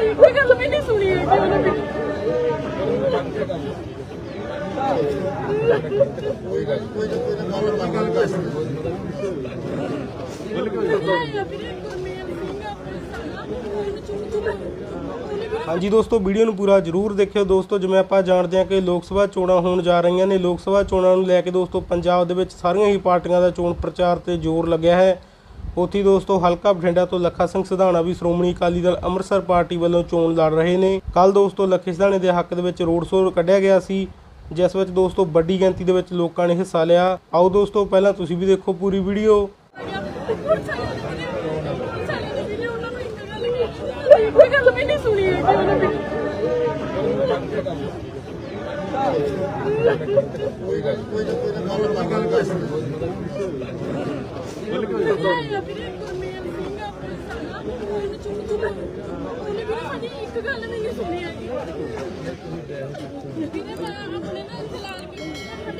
ਇੱਕ ਗੱਲ ਵੀ ਨਹੀਂ ਸੁਣੀ ਹੈ ਉਹਨਾਂ ਨੇ ਹਾਂਜੀ ਦੋਸਤੋ, ਵੀਡੀਓ ਨੂੰ ਪੂਰਾ ਜਰੂਰ ਦੇਖਿਓ। ਦੋਸਤੋ, ਜਿਵੇਂ ਆਪਾਂ ਜਾਣਦੇ ਹਾਂ ਕਿ ਲੋਕ ਸਭਾ ਚੋਣਾਂ ਹੋਣ ਜਾ ਰਹੀਆਂ ਨੇ, ਲੋਕ ਸਭਾ ਚੋਣਾਂ ਨੂੰ ਲੈ ਕੇ ਦੋਸਤੋ, ਪੰਜਾਬ ਦੇ ਵਿੱਚ ਸਾਰੀਆਂ ਹੀ ਪਾਰਟੀਆਂ ਦਾ ਚੋਣ ਪ੍ਰਚਾਰ ਤੇ ਜ਼ੋਰ ਲੱਗਿਆ ਹੈ। ਉੱਥੇ ਦੋਸਤੋ ਹਲਕਾ ਬਠਿੰਡਾ ਤੋਂ ਲੱਖਾ ਸਿੰਘ ਸਿਧਾਣਾ ਵੀ ਸ਼੍ਰੋਮਣੀ ਅਕਾਲੀ ਦਲ ਅੰਮ੍ਰਿਤਸਰ ਪਾਰਟੀ ਵੱਲੋਂ ਚੋਣ ਲੜ ਰਹੇ ਨੇ। ਕੱਲ ਦੋਸਤੋ ਲੱਖੇ ਸਿਧਾਣੇ ਦੇ ਹੱਕ ਦੇ ਵਿੱਚ ਰੋਡ ਸ਼ੋਅ ਕੱਢਿਆ ਗਿਆ ਸੀ, ਜਿਸ ਵਿੱਚ ਦੋਸਤੋ ਵੱਡੀ ਗਿਣਤੀ ਦੇ ਵਿੱਚ ਲੋਕਾਂ ਨੇ ਹਿੱਸਾ ਲਿਆ। ਆਓ ਦੋਸਤੋ ਪਹਿਲਾਂ ਤੁਸੀਂ ਵੀ ਦੇਖੋ ਪੂਰੀ ਵੀਡੀਓ। ਇੱਕ ਗੱਲ ਵੀ ਨਹੀਂ ਸੁਣੀ ਹੈ ਕਿ ਉਹਨਾਂ ਨੇ ਇੱਕ ਗੱਲ ਵੀ ਨਹੀਂ ਸੁਣੀ ਹੈਗੀ ਵੀਰੇ ਮੈਂ ਆਪਣੇ ਨਾਲ ਫਿਲਹਾਲ ਵੀ ਪਿੰਡ ਤੋਂ ਨਾ ਲੱਗ ਮੇਰਾ ਵਧੀਆ ਹੈ ਭਾਈ ਬਣ ਚੱਲੀ ਕੋਈ ਗੱਲ ਸਾਨੂੰ ਤਾਂ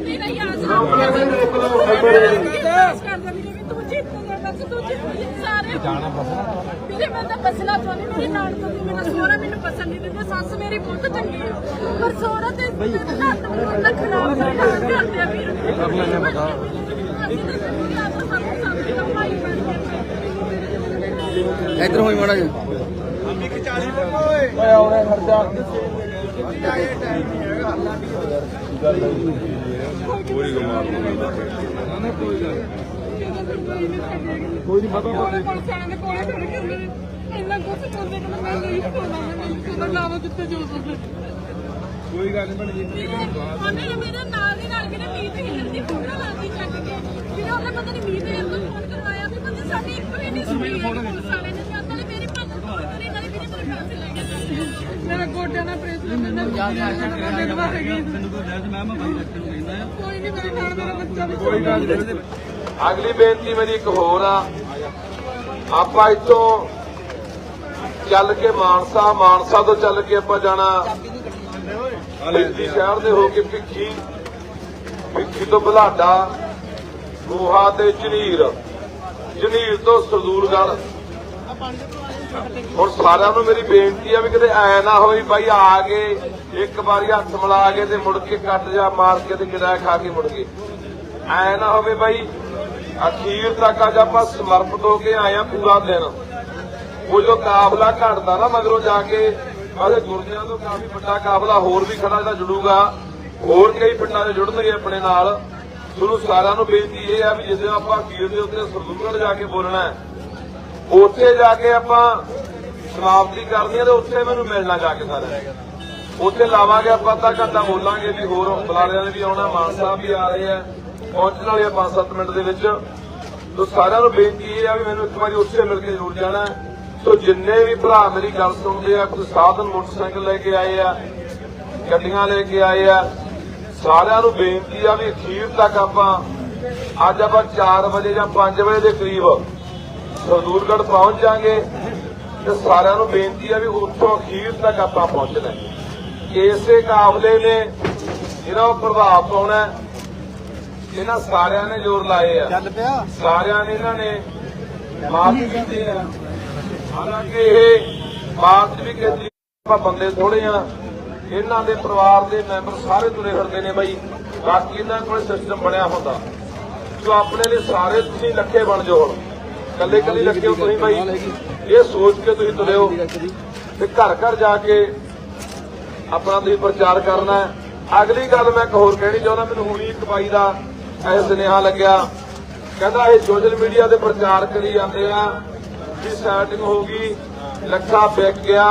ਤੇਰਾ ਯਾਦ ਕਰਦਾ ਵੀ ਕਿ ਤੂੰ ਜਿੱਤ ਗਿਆ ਬਸ ਤੂੰ ਜਿੱਤ ਸਾਰੇ ਜਾਣਾ ਬਸਣਾ ਵੀਰੇ ਮੈਂ ਤਾਂ ਬਸਣਾ ਚਾਹੁੰਦੀ ਮੇਰੇ ਨਾਲ ਤੋਂ ਵੀ ਮੇਰਾ ਸੋਹਰਾ ਮੈਨੂੰ ਪਸੰਦ ਨਹੀਂ ਦਿੰਦਾ ਸੱਸ ਮੇਰੀ ਬਹੁਤ ਚੰਗੀ ਹੈ ਪਰ ਸੋਹਰਾ ਤੇ ਹੱਥ ਮੈਨੂੰ ਖਰਾਬ ਕਰਦੇ ਆ ਵੀਰ ਇੱਧਰ ਹੋਈ ਮਾੜਾ ਜਿਹਾ। ਓਏ ਆਉਣੇ ਖਰਚਾ। ਕੋਈ ਨਹੀਂ ਪਤਾ ਕੋਲੇ ਕੋਲ ਸਾਂ ਦੇ ਕੋਲੇ ਖੜ ਕੇ ਮੇਰੇ ਇੰਨਾ ਕੁਝ ਕਰਦੇ ਕਿ ਮੈਂ ਨਹੀਂ ਕੋਲਾ ਮੈਂ ਨਹੀਂ ਕੋਲਾ ਲਾਵਾ ਜੋ ਸੁਣ ਕੋਈ ਗੱਲ ਨਹੀਂ ਉਹਨੇ ਮੇਰੇ ਨਾਲ ਦੀ ਨਾਲ ਮੇਰੇ ਮੀਤ ਹਿੱਲਣ ਦੀ ਫੋਟੋ ਲਾਤੀ ਚੱਕ ਕੇ। ਫਿਰ ਉਹਨੇ ਪਤਾ ਨਹੀਂ ਮੀਤ ਹਿੱਲਣ ਨੂੰ ਫੋਨ ਕਰਵਾਇਆ ਵੀ ਬੰਦੇ ਸਾਡੀ ਇੱਕ ਵੀ ਨਹੀਂ ਸੁਣੀ ਹੈ ਪੁਲਿਸ ਵਾਲੇ ਨੇ ਜਾਂ ਪਹਿਲੇ ਮੇਰੀ ਭੰਨ ਤੋੜ ਕਰੀ ਨਾਲੇ ਮੇਰੇ ਮੇਰੇ ਪੈਸੇ ਲੈ ਗਏ ਮੇਰਾ ਗੋਡਿਆਂ ਦਾ ਪ੍ਰੇਸਰ ਮੈंने ਗੋਡੇ ਦਵਾ ਹੈਗੀ ਕੋਈ ਨਹੀਂ ਮੇਰੇ ਨਾਲ ਮੇਰਾ ਬੱਚਾ ਵੀ ਕੋਈ ਗੱਲ ਨਹੀਂ। ਅਗਲੀ ਬੇਨਤੀ ਮੇਰੀ ਇੱਕ ਹੋਰ ਆ। ਆਪਾਂ ਇੱਥੋਂ ਚੱਲ ਕੇ ਮਾਨਸਾ ਮਾਨਸਾ ਤੋਂ ਚੱਲ ਕੇ ਆਪਾਂ ਜਾਣਾ ਦਿੱਲੀ ਸ਼ਹਿਰ ਦੇ ਹੋ ਕੇ ਭਿੱਖੀ। ਭਿੱਖੀ ਤੋਂ ਬਲਾਡਾ ਗੋਹਾ ਤੇ ਝਨੀਰ ਝਨੀਰ ਤੋਂ ਸਰਦੂਲਗੜ੍ਹ ਹੁਣ ਸਾਰਿਆਂ ਨੂੰ ਮੇਰੀ ਬੇਨਤੀ ਆ ਵੀ ਕਿਤੇ ਐ ਨਾ ਹੋਈ ਭਾਈ ਆ ਗਏ ਇੱਕ ਵਾਰੀ ਹੱਥ ਮਿਲਾ ਕੇ ਤੇ ਮੁੜ ਕੇ ਕੱਟ ਜਾ ਮਾਰ ਕੇ ਤੇ ਕਿਰਾਇਆ ਖਾ ਕੇ ਮੁੜ ਗਏ। ਐ ਨਾ ਹੋਵੇ ਭਾਈ, ਅਖੀਰ ਤੱਕ ਅੱਜ ਆਪਾਂ ਸਮਰਪਿਤ ਹੋ ਕੇ ਆਏ ਆ ਪੂਰਾ ਦਿਨ। ਉਹ ਜੋ ਕਾਫਲਾ ਘਟਦਾ ਨਾ ਮਗਰੋਂ ਜਾ ਕੇ ਆਦੇ ਗੁਰਦਿਆਂ ਤੋਂ ਕਾਫੀ ਵੱਡਾ ਕਾਫਲਾ ਹੋਰ ਵੀ ਖੜਾ ਜਿਹੜਾ ਜੁੜੂਗਾ। ਹੋਰ ਕਈ ਪਿੰਡਾਂ ਦੇ ਜੁੜਨਗੇ ਆਪਣੇ ਨਾਲ। ਤੁਹਾਨੂੰ ਸਾਰਿਆਂ ਨੂੰ ਬੇਨਤੀ ਇਹ ਆ ਵੀ ਜਿੱਦੇ ਆਪਾਂ ਅਖੀਰ ਦੇ ਉੱਤੇ ਸਰਦੂਲਗੜ੍ਹ ਜਾ ਕੇ ਬੋਲਣਾ ਹੈ, ਉੱਥੇ ਜਾ ਕੇ ਆਪਾਂ ਸਮਾਪਤੀ ਕਰਨੀ ਹੈ ਤੇ ਉੱਥੇ ਮੈਨੂੰ ਮਿਲਣਾ ਜਾ ਕੇ ਸਾਰਿਆਂ ਨੂੰ ਉੱਥੇ ਲਾਵਾਂਗੇ ਆਪਾਂ ਅੱਧਾ ਘੰਟਾ ਬੋਲਾਂਗੇ ਵੀ ਹੋਰ ਬੁਲਾਰਿਆਂ ਨੇ ਵੀ ਆਉਣਾ, ਮਾਨ ਸਾਹਿਬ ਵੀ ਆ ਰਹੇ ਆ, ਪਹੁੰਚਣ ਵਾਲੇ ਆ 5-7 ਮਿੰਟ ਦੇ ਵਿੱਚ ਤੋ ਸਾਰਿਆਂ ਨੂੰ ਬੇਨਤੀ ਇਹ ਆ ਵੀ ਮੈਨੂੰ ਇੱਕ ਵਾਰੀ ਉੱਥੇ ਮਿਲ ਕੇ ਜ਼ਰੂਰ ਜਾਣਾ ਹੈ। ਸੋ ਜਿੰਨੇ ਵੀ ਭਰਾ ਮੇਰੀ ਗੱਲ ਸੁਣਦੇ ਆ, ਕੋਈ ਸਾਧਨ ਮੋਟਰਸਾਈਕਲ ਲੈ ਕੇ ਆਏ ਆ, ਗੱਡੀਆਂ ਲੈ ਕੇ ਆਏ ਆ ਸਾਰਿਆਂ ਨੂੰ ਬੇਨਤੀ ਆ ਵੀ ਅਖੀਰ ਤੱਕ ਆਪਾਂ ਅੱਜ ਆਪਾਂ 4 ਵਜੇ ਜਾਂ 5 ਵਜੇ ਦੇ ਕਰੀਬ ਸਰਦੂਲਗੜ੍ਹ ਪਹੁੰਚ ਜਾਾਂਗੇ ਤੇ ਸਾਰਿਆਂ ਨੂੰ ਬੇਨਤੀ ਆ ਵੀ ਉੱਥੋਂ ਅਖੀਰ ਤੱਕ ਆਪਾਂ ਪਹੁੰਚਣਾ। ਇਸੇ ਕਾਬਲੇ ਨੇ ਇਹਨਾਂ ਨੂੰ ਪ੍ਰਭਾਵ ਪਾਉਣਾ। ਇਹਨਾਂ ਸਾਰਿਆਂ ਨੇ ਜ਼ੋਰ ਲਾਏ ਆ। ਚੱਲ ਪਿਆ। ਸਾਰਿਆਂ ਨੇ ਇਹਨਾਂ ਨੇ ਮਾਫੀ ਕੀਤੀ ਆ। ਹਾਲਾਂਕਿ ਇਹ ਮਾਰਚ ਵੀ ਕਹਿੰਦੀ ਆਪਾਂ ਬੰਦੇ ਥੋੜੇ ਆ। ਇਹਨਾਂ ਦੇ ਪਰਿਵਾਰ ਦੇ ਮੈਂਬਰ ਸਾਰੇ ਤੁਰੇ ਫਿਰਦੇ ਨੇ ਬਾਈ। ਬਾਕੀ ਇਹਨਾਂ ਕੋਲ ਸਿਸਟਮ ਬਣਿਆ ਹੁੰਦਾ। ਸੋ ਆਪਣੇ ਲਈ ਸਾਰੇ ਤੁਸੀਂ ਲੱਖੇ ਬਣ ਜਾਓ ਹੁਣ। ਕੱਲੇ ਕੱਲੇ ਲੱਖੇ ਤੁਸੀਂ ਬਾਈ। ਇਹ ਸੋਚ ਕੇ ਤੁਸੀਂ ਤੁਰਿਓ ਤੇ ਘਰ ਘਰ ਜਾ ਕੇ ਆਪਣਾ ਤੁਸੀਂ ਪ੍ਰਚਾਰ ਕਰਨਾ ਅਗਲੀ ਗੱਲ ਮੈਂ ਇੱਕ ਹੋਰ ਕਹਿਣੀ ਚਾਹੁੰਦਾ। ਮੈਨੂੰ ਹੁਣੀ ਇੱਕ ਬਾਈ ਦਾ ਇਹ ਸੁਨੇਹਾ ਲੱਗਿਆ। ਕਹਿੰਦਾ ਇਹ ਸੋਸ਼ਲ ਮੀਡੀਆ ਤੇ ਪ੍ਰਚਾਰ ਕਰੀ ਜਾਂਦੇ ਆ। ਵੀ ਸੈਟਿੰਗ ਹੋ ਗਈ। ਲੱਖਾ ਵਿਕ ਗਿਆ।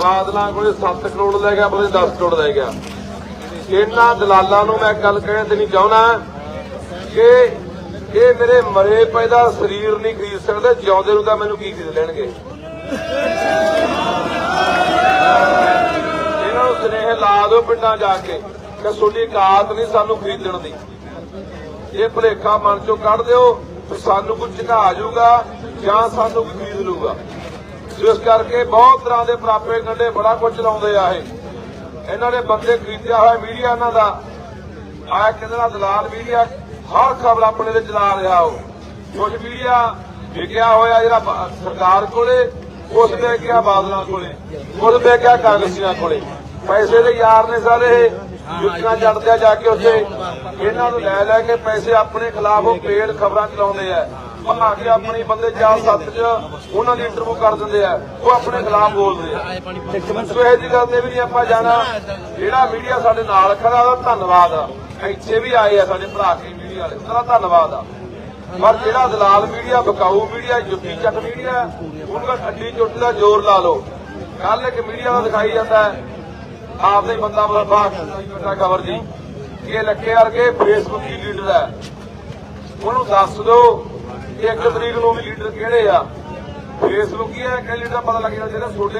ਬਾਦਲਾਂ ਕੋਲੇ 7 ਕਰੋੜ ਲੈ ਗਿਆ ਬਲੇ 10 ਕਰੋੜ ਲੈ ਗਿਆ। ਇਹਨਾਂ ਦਲਾਲਾਂ ਨੂੰ ਮੈਂ ਗੱਲ ਕਹਿਣ ਤੇ ਨਹੀਂ ਚਾਹੁੰਦਾ ਕਿ ਇਹ ਮੇਰੇ ਮਰੇ ਪਏ ਦਾ ਸਰੀਰ ਨਹੀਂ ਖਰੀਦ ਸਕਦੇ, ਜਿਉਂਦੇ ਨੂੰ ਤਾਂ ਮੈਨੂੰ ਕੀ ਖਰੀਦ ਲੈਣਗੇ? ਇਹਨਾਂ ਨੂੰ ਸਨੇਹ ਲਾ ਦਿਓ ਪਿੰਡਾਂ ਜਾ ਕੇ ਕਿ ਤੁਹਾਡੀ ਕਾਤ ਨਹੀਂ ਸਾਨੂੰ ਖਰੀਦਣ ਦੀ। ਇਹ ਭੁਲੇਖਾ ਮਨ ਚੋਂ ਕੱਢ ਦਿਓ, ਸਾਨੂੰ ਕੁਝ ਝੁਕਾ ਜਾਊਗਾ ਜਾਂ ਸਾਨੂੰ ਕੋਈ ਖਰੀਦ ਲੂਗਾ ਜਿਸ ਕਰਕੇ ਬਹੁਤ ਤਰ੍ਹਾਂ ਦੇ ਪ੍ਰਾਪੇ ਗੰਡੇ ਬੜਾ ਕੁਝ ਚਲਾਉਂਦੇ ਆ ਇਹ। ਇਹਨਾਂ ਨੇ ਬੰਦੇ ਖਰੀਦਿਆ ਹੋਇਆ ਮੀਡੀਆ ਇਹਨਾਂ ਦਾ। ਆ ਕਿਹਦੇ ਨਾਲ ਦਲਾਲ ਮੀਡੀਆ, ਹਰ ਖਬਰ ਆਪਣੇ ਤੇ ਚਲਾ ਰਿਹਾ ਉਹ। ਕੁਝ ਮੀਡੀਆ ਵਿਕਿਆ ਹੋਇਆ ਜਿਹੜਾ ਸਰਕਾਰ ਕੋਲੇ ਉਸ ਦੇ ਗਿਆ ਬਾਦਲਾਂ ਕੋਲੇ ਉਸ ਦੇ ਗਿਆ ਕਾਂਗਰਸੀਆਂ ਕੋਲੇ। ਪੈਸੇ ਦੇ ਯਾਰ ਨੇ ਸਾਰੇ ਇਹ, ਜੁੱਤੀਆਂ ਜੜਦੇ ਜਾ ਕੇ ਉੱਥੇ ਇਹਨਾਂ ਨੂੰ ਲੈ ਲੈ ਕੇ ਪੈਸੇ ਆਪਣੇ ਖਿਲਾਫ ਉਹ ਪੇਡ ਖਬਰਾਂ ਚਲਾਉਂਦੇ ਆ। ਬਣਾ ਕੇ ਆਪਣੀ ਬੰਦੇ ਚਾਰ ਸੱਤ ਚ ਉਹਨਾਂ ਦੀ ਇੰਟਰਵਿਊ ਕਰ ਦਿੰਦੇ ਆ। ਉਹ ਆਪਣੇ ਖਿਲਾਫ ਬੋਲਦੇ ਆ। ਸੋ ਇਹ ਦੀ ਗੱਲ ਤੇ ਵੀ ਆਪਾਂ ਜਾਣਾ। ਜਿਹੜਾ ਮੀਡੀਆ ਸਾਡੇ ਨਾਲ ਖੜਾ, ਉਹਦਾ ਧੰਨਵਾਦ ਆ। ਇੱਥੇ ਵੀ ਆਏ ਆ ਸਾਡੇ ਭਰਾ ਕੇ ਮੀਡੀਆ ਵਾਲੇ ਉਹਦਾ ਧੰਨਵਾਦ ਆ। ਪਰ ਜਿਹੜਾ ਦਲਾਲ ਮੀਡੀਆ ਬਕਾਊ ਮੀਡੀਆ ਜੁੱਤੀ ਚੱਕ ਮੀਡੀਆ ਉਹਨਾਂ ਦਾ ਅੱਡੀ ਚੁੱਟ ਦਾ ਜ਼ੋਰ ਲਾ ਲਓ। ਕੱਲ ਇੱਕ ਮੀਡੀਆ ਦਾ ਦਿਖਾਈ ਜਾਂਦਾ ਹੈ। ਆਪਦੇ ਬੰਦਾ ਬਲਬਾ ਖਬਰ ਜੀ। ਇਹ ਲੱਕੇ ਵਰਗੇ ਫੇਸਬੁੱਕ ਦੀ ਲੀਡਰ ਹੈ। ਉਹਨੂੰ ਦੱਸ ਦਿਓ ਕਿ ਇੱਕ ਤਰੀਕ ਨੂੰ ਵੀ ਲੀਡਰ ਕਿਹੜੇ ਆ? ਫੇਸਬੁੱਕ ਹੀ ਹੈ? ਕਿ ਲੀਡਰ ਪਤਾ ਲੱਗ ਜਾਂਦਾ ਜਿਹੜਾ ਤੁਹਾਡੇ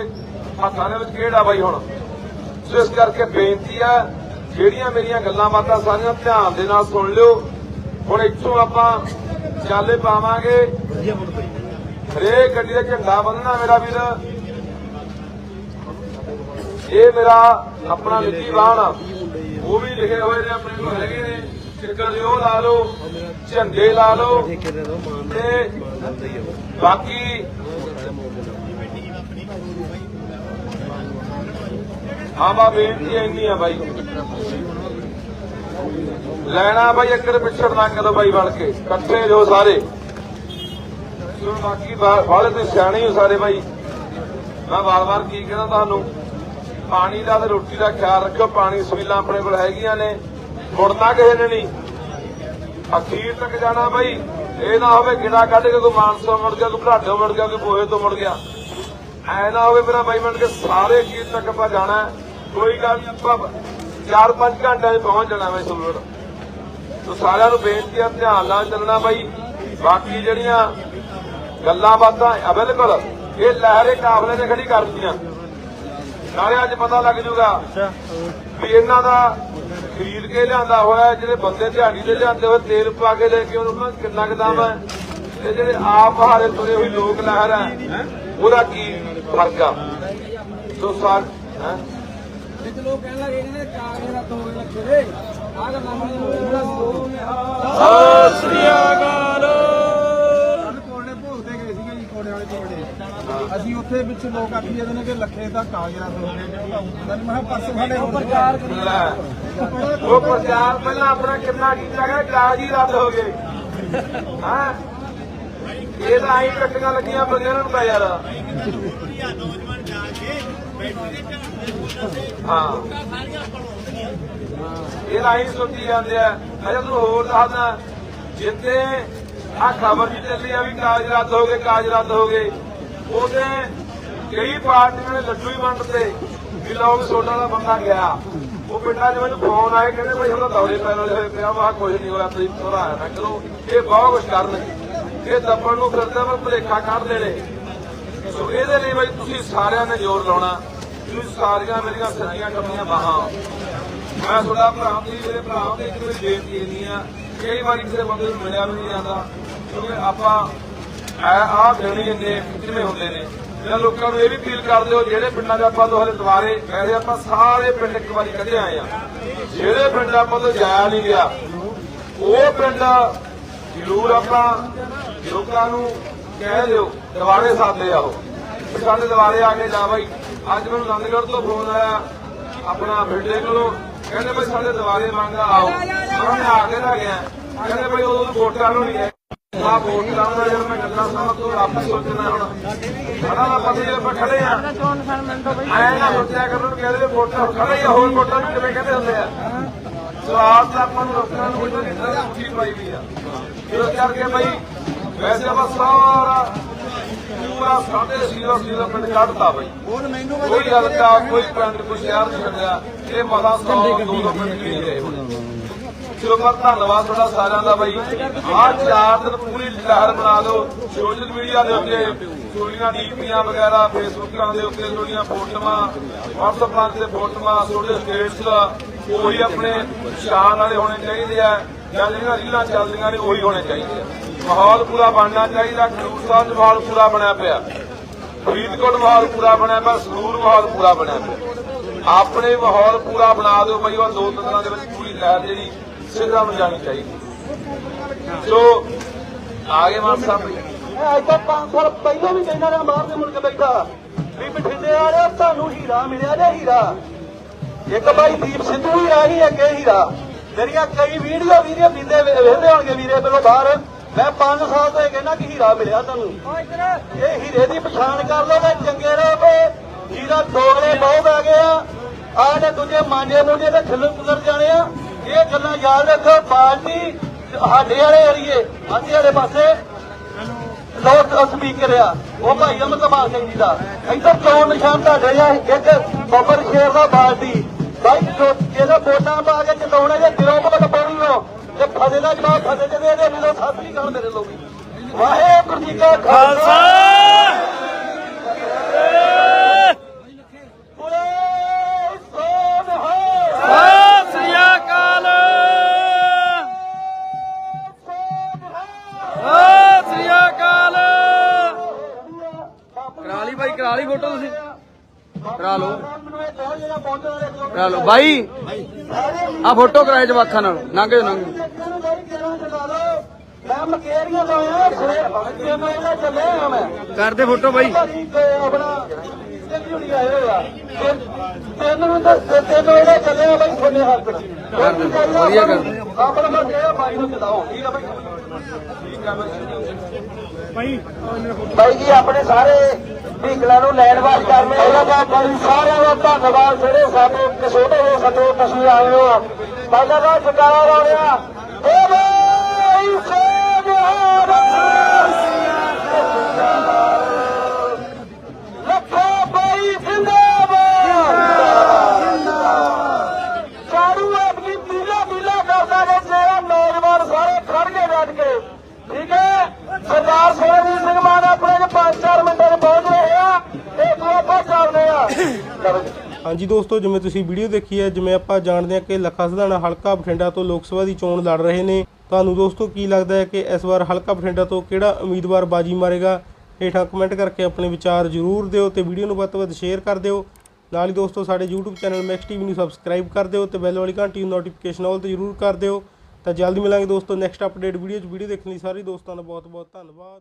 ਹੱਥਾਂ ਦੇ ਵਿੱਚ ਕਿਹੜਾ ਬਾਈ ਹੁਣ? ਸੋ ਇਸ ਕਰਕੇ ਬੇਨਤੀ ਆ, ਜਿਹੜੀਆਂ ਮੇਰੀਆਂ ਗੱਲਾਂ ਬਾਤਾਂ ਸਾਰੀਆਂ ਧਿਆਨ ਦੇ ਨਾਲ ਸੁਣ ਲਿਓ। ਹੁਣ ਇੱਥੋਂ ਆਪਾਂ ਚਾਲੇ ਪਾਵਾਂਗੇ। ਹਰੇਕ ਗੱਡੀ ਦਾ ਝੰਡਾ ਬੰਨਣਾ ਮੇਰਾ ਵੀਰ। ਇਹ ਮੇਰਾ ਆਪਣਾ ਨਿੱਜੀ ਬਾਣ ਉਹ ਵੀ ਲਿਖੇ ਹੋਏ ਨੇ, ਆਪਣੇ ਕੋਲ ਹੈਗੇ ਨੇ। ਚੱਕਰ ਲਾ ਲਓ, ਝੰਡੇ ਲਾ ਲਓ ਤੇ ਬਾਕੀ ਹਾਂ ਬਾ ਬੇਨਤੀ ਇੰਨੀ ਆ ਬਾਈ। ਲੈਣਾ ਬਾਈ ਇੱਕ ਪਿੱਛੜ ਨਾ ਕਰੋ ਬਾਈ ਬਣ ਕੇ, ਇਕੱਠੇ ਜੋ ਸਾਰੇ। ਸੋ ਬਾਕੀ ਬਾਲੇ ਤੇ ਸਿਆਣੇ ਹੋ ਸਾਰੇ ਬਾਈ। ਮੈਂ ਵਾਰ-ਵਾਰ ਕੀ ਕਹਿੰਦਾ ਤੁਹਾਨੂੰ, ਪਾਣੀ ਦਾ ਤੇ ਰੋਟੀ ਦਾ ਖਿਆਲ ਰੱਖਿਓ, ਪਾਣੀ ਸਵੀਲਾਂ ਆਪਣੇ ਕੋਲ ਹੈਗੀਆਂ ਨੇ। ਮੁੜਨਾ ਕਿਸੇ ਨੇ ਨਹੀਂ। ਅਖੀਰ ਤੱਕ ਜਾਣਾ ਬਾਈ। ਇਹ ਨਾ ਹੋਵੇ ਗਿੜਾ ਕੱਢ ਕੇ ਕੋਈ ਮਾਨਸੋਂ ਮੁੜ ਗਿਆ, ਕੋਈ ਘਾਟੋਂ ਮੁੜ ਗਿਆ, ਕੋਈ ਪੋਹੇ ਤੋਂ ਮੁੜ ਗਿਆ। ਐ ਨਾ ਹੋਵੇ ਮੇਰਾ ਬਾਈ ਬਣ ਕੇ ਸਾਰੇ ਅਖੀਰ ਤੱਕ ਆਪਾਂ ਜਾਣਾ ਕੋਈ ਗੱਲ ਨਹੀਂ ਆਪਾਂ 4-5 ਘੰਟਿਆਂ 'ਚ ਪਹੁੰਚ ਜਾਣਾ ਮੈਂ ਸੁਲਵੜ ਸੋ ਸਾਰਿਆਂ ਨੂੰ ਬੇਨਤੀ ਆ, ਧਿਆਨ ਨਾਲ ਚੱਲਣਾ ਬਾਈ। ਬਾਕੀ ਜਿਹੜੀਆਂ ਗੱਲਾਂ ਬਾਤਾਂ ਆ, ਬਿਲਕੁਲ। ਇਹ ਲਹਿਰੇ ਕਾਫਲੇ ਨੇ ਖੜੀ ਕਰਤੀਆਂ ਨਾਲੇ ਅੱਜ ਪਤਾ ਲੱਗ ਜੂਗਾ ਵੀ ਇਹਨਾਂ ਦਾ ਖਰੀਦ ਕੇ ਲਿਆਂਦਾ ਹੋਇਆ ਜਿਹੜੇ ਬੰਦੇ ਦਿਹਾੜੀ ਤੇ ਲਿਆਂਦੇ ਹੋਏ ਤੇਲ ਪਾ ਕੇ ਲੈ ਕੇ ਉਹਨਾਂ ਨੂੰ ਕਿੰਨਾ ਕੁ ਦਾਮ ਹੈ? ਤੇ ਜਿਹੜੇ ਆਪ ਹਾਰੇ ਤੁਰੇ ਹੋਈ ਲੋਕ ਲਹਿਰ ਹੈ ਉਹਦਾ ਕੀ ਫ਼ਰਕ ਆ? ਸੋ ਸਾਰ ਹੈਂ? ਵਿੱਚ ਲੋਕ ਕਹਿਣ ਲੱਗੇ ਨੇ ਕਾਗਜ਼ ਦਾ ਦੋ ਲੱਖੇ ਦੇ ਆ ਗੱਲਾਂ ਨੂੰ ਜਿਹੜਾ ਦੋ ਨੇ ਸਤਿ ਸ੍ਰੀ ਅਕਾਲ। ਅਸੀਂ ਉੱਥੇ ਵਿੱਚ ਲੋਕ ਆਖੀ ਜਾਂਦੇ ਨੇ ਕਿ ਲੱਖੇ ਦਾ ਕਾਗਜ਼ ਦਾ ਦੋ ਨੇ ਮੈਂ ਕਿਹਾ ਪਰਸੋਂ ਸਾਡੇ ਪ੍ਰਚਾਰ ਲੈ, ਉਹ ਪ੍ਰਚਾਰ ਪਹਿਲਾਂ ਆਪਣਾ ਕਿੰਨਾ ਕੀਤਾ ਗਿਆ ਕਾਜ ਹੀ ਰੱਦ ਹੋ ਗਏ। ਹਾਂ? ਇਹ ਤਾਂ ਆਈ ਕੱਟੀਆਂ ਲੱਗੀਆਂ ਬੰਦਿਆਂ ਨੂੰ ਤਾਂ ਯਾਰ। ਹਾਂ। ਇਹ ਆਈ ਸੋਚੀ ਜਾਂਦੇ ਆ। ਅਜਾ ਤੂੰ ਹੋਰ ਦੱਸਦਾ ਜਿੱਤੇ ਆ ਖਬਰ ਵੀ ਚੱਲੀ ਆ ਵੀ ਕਾਜ ਰੱਦ ਹੋ ਗਏ ਕਾਜ ਰੱਦ ਹੋ ਗਏ। ਉਹਦੇ ਕਈ ਪਾਰਟੀਆਂ ਨੇ ਲੱਡੂ ਹੀ ਵੰਡਤੇ ਵੀ ਲੋਕ ਸੋਡਾ ਦਾ ਬੰਦਾ ਗਿਆ। ਉਹ ਪਿੰਡਾਂ 'ਚ ਮੈਨੂੰ ਫੋਨ ਆਏ, ਕਹਿੰਦੇ ਭਾਈ ਉਹਦਾ ਦੌਰੇ ਪੈਣ ਵਾਲੇ ਹੋਏ ਪਿਆ ਵਾ ਕੁਝ ਨਹੀਂ ਹੋਇਆ, ਤੁਸੀਂ ਘਬਰਾਇਆ ਨਾ ਕਰੋ। ਇਹ ਬਹੁਤ ਕੁਝ ਕਰਨ। ਇਹ ਦੱਬਣ ਨੂੰ ਫਿਰਦੇ ਵਾ ਭਲੇਖਾ ਕੱਢਦੇ ਨੇ ਸੋ ਇਹਦੇ ਲਈ ਬਈ ਤੁਸੀਂ ਸਾਰਿਆਂ ਨੇ ਜ਼ੋਰ ਲਾਉਣਾ। ਤੁਸੀਂ ਸਾਰੀਆਂ ਮੇਰੀਆਂ ਸੱਜੀਆਂ ਕੰਮੀਆਂ ਬਾਹਾਂ। ਮੈਂ ਤੁਹਾਡਾ ਭਰਾ ਦੀ ਮੇਰੇ ਭਰਾ ਦੀ ਇੱਕ ਬੇਨਤੀ ਇੰਨੀ ਆ ਕਈ ਵਾਰੀ ਕਿਸੇ ਬੰਦੇ ਨੂੰ ਮਿਲਿਆ ਵੀ ਨਹੀਂ ਜਾਂਦਾ। ਕਿਉਂਕਿ ਆਪਾਂ ਆਹ ਦੇਣੀ ਇੰਨੇ ਕਿਵੇਂ ਹੁੰਦੇ ਨੇ? ਜਾਂ ਲੋਕਾਂ ਨੂੰ ਇਹ ਵੀ ਫੀਲ ਕਰਦੇ ਹੋ ਜਿਹੜੇ ਪਿੰਡਾਂ ਦੇ ਆਪਾਂ ਤੋਂ ਹਲੇ ਦੁਬਾਰੇ ਵੈਸੇ ਆਪਾਂ ਸਾਰੇ ਪਿੰਡ ਇੱਕ ਵਾਰੀ ਕੱਢੇ ਆਏ ਆ। ਜਿਹੜੇ ਪਿੰਡ ਆਪਾਂ ਤੋਂ ਜਾਇਆ ਨਹੀਂ ਗਿਆ ਉਹ ਪਿੰਡ ਜ਼ਰੂਰ ਆਪਾਂ ਲੋਕਾਂ ਨੂੰ ਕਹਿ ਦਿਓ ਦੁਬਾਰੇ ਸਾਦੇ ਆਓ ਸਾਡੇ ਦੁਬਾਰੇ ਆ ਕੇ ਜਾ ਬਾਈ, ਅੱਜ ਮੈਨੂੰ ਨੰਦਗੜ੍ਹ ਤੋਂ ਫੋਨ ਆਇਆ, ਆਪਣਾ ਬੇਟੇ ਕੋਲੋਂ, ਕਹਿੰਦੇ ਬਈ ਸਾਡੇ ਦੁਬਾਰੇ ਮੰਗ ਆਓ। ਮੈਂ ਆ ਕੇ ਤਾਂ ਗਿਆ। ਕਹਿੰਦੇ ਬਈ ਉਦੋਂ ਤਾਂ ਵੋਟਾਂ ਨੂੰ ਨਹੀਂ ਹੈ। ਆ ਵੋਟ ਲਾਉਂਦਾ ਯਾਰ ਮੈਂ ਗੱਲਾਂ ਸਮਝ ਤੋਂ ਆਪ ਸੋਚਣਾ ਹੁਣ। ਖੜਾ ਨਾ ਪਤਾ ਜੇ ਆਪਾਂ ਖੜੇ ਆ। ਆਇਆ ਨਾ ਸੋਚਿਆ ਕਰੋ ਕਿ ਕਹਿੰਦੇ ਵੋਟਾਂ ਖੜੇ ਆ, ਹੋਰ ਵੋਟਾਂ ਨੂੰ ਕਿਵੇਂ ਕਹਿੰਦੇ ਹੁੰਦੇ ਆ। ਸਵਾਦ ਤਾਂ ਆਪਾਂ ਨੂੰ ਲੋਕਾਂ ਨੂੰ ਕੋਈ ਨਹੀਂ ਠੀਕ ਪਾਈ ਵੀ ਆ। ਇਸ ਕਰਕੇ ਬਈ ਵੈਸੇ ਆਪਾਂ ਸਾਰਾ ਪੂਰਾ ਸਾਡੇ ਸੀਰੋ ਸੀਰੋ ਪਿੰਡ ਕੱਢਤਾ ਬਈ। ਕੋਈ ਹਲਕਾ ਕੋਈ ਪਿੰਡ ਕੋਈ ਸ਼ਹਿਰ ਨਹੀਂ ਛੱਡਿਆ ਇਹ ਮਤਾ 100 200 ਪਿੰਡ ਨਹੀਂ ਰਹੇ ਹੁਣ। ਚਲੋ ਪਰ ਧੰਨਵਾਦ ਤੁਹਾਡਾ ਸਾਰਿਆਂ ਦਾ ਬਾਈ। ਆਹ ਚਾਰ ਦਿਨ ਪੂਰੀ ਲਹਿਰ ਬਣਾ ਦਿਓ। ਸੋਸ਼ਲ ਮੀਡੀਆ ਦੇ ਉੱਤੇ ਸਟੋਰੀਆਂ ਡੀਪੀਆਂ ਵਗੈਰਾ, ਫੇਸਬੁੱਕਾਂ ਦੇ ਉੱਤੇ ਤੁਹਾਡੀਆਂ ਫੋਟੋਆਂ, WhatsApp ਤੇ ਫੋਟੋਆਂ ਤੁਹਾਡੇ ਸਟੇਟਸ ਉਹੀ ਆਪਣੇ ਸ਼ਾਨ ਵਾਲੇ ਹੋਣੇ ਚਾਹੀਦੇ ਆ। ਜਾਂ ਜਿਹੜੀਆਂ ਰੀਲਾਂ ਚੱਲਦੀਆਂ ਨੇ, ਉਹੀ ਹੋਣੇ ਚਾਹੀਦੇ ਆ। ਮਾਹੌਲ ਪੂਰਾ ਬਣਨਾ ਚਾਹੀਦਾ। ਖਡੂਰ ਸਾਹਿਬ ਮਾਹੌਲ ਪੂਰਾ ਬਣਿਆ ਪਿਆ। ਫਰੀਦਕੋਟ ਮਾਹੌਲ ਪੂਰਾ ਬਣਿਆ ਪਿਆ। ਸੰਗਰੂਰ ਮਾਹੌਲ ਪੂਰਾ ਬਣਿਆ ਪਿਆ। ਆਪਣੇ ਮਾਹੌਲ ਪੂਰਾ ਬਣਾ ਦਿਓ ਬਈ ਉਹ ਦੋ ਤਿੰਨ ਦਿਨਾਂ ਦੇ ਵਿੱਚ ਪੂਰੀ ਲਹਿਰ ਜਿਹੜੀ ਸਿੱਧਾ ਜਾਣੀ ਚਾਹੀਦੀ। ਸੋ ਆਗੇ ਮਾਨ ਸਾਹਿਬ। ਅੱਜ ਤੋਂ 5 ਸਾਲ ਪਹਿਲਾਂ ਵੀ ਕਹਿੰਦਾ ਰਿਹਾ ਬਾਹਰ ਦੇ ਮੁਲਕ ਬੈਠਾ। ਵੀ ਬਠਿੰਡੇ ਵਾਲਿਆ ਤੁਹਾਨੂੰ ਹੀਰਾ ਮਿਲਿਆ ਜੇ ਹੀਰਾ। ਇੱਕ ਭਾਈ ਦੀਪ ਸਿੱਧੂ ਹੀ ਰਾਹੀ ਅੱਗੇ ਹੀਰਾ। ਮੇਰੀਆਂ ਕਈ ਵੀਡੀਓ ਵੀਡੀਓ ਵੀਦੇ ਵੇਖਦੇ ਹੋਣਗੇ ਵੀਰੇ ਤੋਂ ਬਾਹਰ। ਮੈਂ 5 ਸਾਲ ਤੋਂ ਇਹ ਕਹਿੰਦਾ ਕਿ ਹੀਰਾ ਮਿਲਿਆ ਤੁਹਾਨੂੰ ਇਹ ਹੀਰੇ ਦੀ ਪਛਾਣ ਕਰ ਲਓ ਤੇ ਚੰਗੇ ਰਹੋਗੇ ਜਿਹਦਾ ਦੋਗਲੇ ਬਹੁਤ ਆ ਗਏ ਆ। ਆਹ ਤੇ ਦੂਜੇ ਮਾਂਜੇ ਮੂੰਜੇ ਤੇ ਖਿੱਲਰ ਕੁਲਰ ਜਾਣੇ ਆ। ਇਹ ਗੱਲਾਂ ਯਾਦ ਰੱਖੋ, ਪਾਰਟੀ ਸਾਡੇ ਵਾਲੇ ਏਰੀਏ ਆਂਦੇ ਵਾਲੇ ਪਾਸੇ ਲੋਕ ਸਪੀਕਰ ਆ। ਉਹ ਭਾਈ ਅਮਰਤਪਾਲ ਸਿੰਘ ਜੀ ਦਾ। ਇੱਧਰ ਚੋਣ ਨਿਸ਼ਾਨ ਤੁਹਾਡੇ ਆ, ਇੱਕ ਬੱਬਰ ਸ਼ੇਰ ਦਾ ਬਾਲਟੀ ਭਾਈ ਇਹਦਾ ਵੋਟਾਂ ਪਾ ਕੇ ਚਲਾਉਣਾ ਜੇ ਦਿਲੋਂ ਕੋਲ ਪਾਉਣੀ ਹੋ ਤੇ ਫਸੇ ਦਾ ਜਵਾਬ ਫਸੇ ਤੇ ਦੇ ਦੇ, ਮੈਨੂੰ ਸੱਤ ਨਹੀਂ ਕਰ ਮੇਰੇ ਲੋਕੀ। ਵਾਹਿਗੁਰੂ ਜੀ ਕਾ ਖਾਲਸਾ। ਕਰਾ ਲਓ। ਕਰਾ ਲਓ। ਬਾਈ ਆ ਫੋਟੋ ਕਰਾਏ ਜਵਾਖਾਂ ਨਾਲ। ਚੱਲਿਆ ਮੈਂ ਕਰਦੇ ਫੋਟੋ ਬਾਈ। ਆਪਣਾ ਨੂੰ ਬਾਈ ਵਧੀਆ ਕਰ ਦਿਓ। ਆਪਣਾ ਕਿਹਾ ਬਾਈ ਨੂੰ ਚਲਾਓ ਠੀਕ ਆ ਬਾਈ ਬਾਈ ਜੀ ਆਪਣੇ ਸਾਰੇ ਵਹੀਕਲਾਂ ਨੂੰ ਲੈਣ ਵਾਸ ਕਰਨੇ ਉਹਨਾਂ ਦਾ ਬੜੀ ਸਾਰਿਆਂ ਦਾ ਧੰਨਵਾਦ, ਜਿਹੜੇ ਸਾਡੇ ਛੋਟੇ ਹੋ ਸਾਡੇ ਤੁਸੀਂ ਆਏ ਹੋ ਪਹਿਲਾਂ ਦਾ ਜਕਾਰਾ ਲਾਉਣਿਆ ਏ ਬਾਈ ਸੋਨਿਹਾਰ ਲੱਖਾ ਬਾਈ ਜ਼ਿੰਦਾਬਾਦ ਚਾਰੂ ਆਪਣੀ ਪੀਲਾ ਪੀਲਾ ਕਰਦਾ ਨੇ ਜਿਹੜਾ ਨੌਜਵਾਨ ਸਾਰੇ ਖੜ ਕੇ ਰੱਜ ਕੇ ਠੀਕ ਹੈ ਸਰਦਾਰ ਸੋਹਣਜੀਤ ਸਿੰਘ ਮਾਨ ਆਪਣੇ ਚ 5-4 ਮਿੰਟਾਂ ਚ ਪਹੁੰਚ ਰਹੇ ਆ ਇਹ ਤੋਂ ਆਪਾਂ ਚੱਲਦੇ ਆ ਚਲੋ ਜੀ। ਹਾਂਜੀ ਦੋਸਤੋ, ਜਿਵੇਂ ਤੁਸੀਂ ਵੀਡੀਓ ਦੇਖੀ ਹੈ, ਜਿਵੇਂ ਆਪਾਂ ਜਾਣਦੇ ਹਾਂ ਕਿ ਲੱਖਾ ਸਧਾਣਾ ਹਲਕਾ ਬਠਿੰਡਾ ਤੋਂ ਲੋਕ ਸਭਾ ਦੀ ਚੋਣ ਲੜ ਰਹੇ ਨੇ। ਤੁਹਾਨੂੰ ਦੋਸਤੋ, ਕੀ ਲੱਗਦਾ ਹੈ ਕਿ ਇਸ ਵਾਰ ਹਲਕਾ ਬਠਿੰਡਾ ਤੋਂ ਕਿਹੜਾ ਉਮੀਦਵਾਰ ਬਾਜੀ ਮਾਰੇਗਾ? ਹੇਠਾਂ ਕਮੈਂਟ ਕਰਕੇ ਆਪਣੇ ਵਿਚਾਰ ਜ਼ਰੂਰ ਦਿਓ ਤੇ ਵੀਡੀਓ ਨੂੰ ਵੱਧ ਤੋਂ ਵੱਧ ਸ਼ੇਅਰ ਕਰ ਦਿਓ। ਨਾਲ ਹੀ ਦੋਸਤੋ, ਸਾਡੇ YouTube ਚੈਨਲ ਮੈਕਸ ਟੀਵੀ ਨੂੰ ਸਬਸਕ੍ਰਾਈਬ ਕਰ ਦਿਓ ਤੇ ਬੈਲ ਵਾਲੀ ਘੰਟੀ ਨੂੰ ਨੋਟੀਫਿਕੇਸ਼ਨ ਆਲ ਤੇ ਜ਼ਰੂਰ ਕਰ ਦਿਓ। ਤਾਂ ਜਲਦੀ ਮਿਲਾਂਗੇ ਦੋਸਤੋ ਨੈਕਸਟ ਅਪਡੇਟ ਵੀਡੀਓ 'ਚ। ਵੀਡੀਓ ਦੇਖਣ ਲਈ ਸਾਰੇ ਦੋਸਤਾਂ ਦਾ ਬਹੁਤ ਬਹੁਤ ਧੰਨਵਾਦ।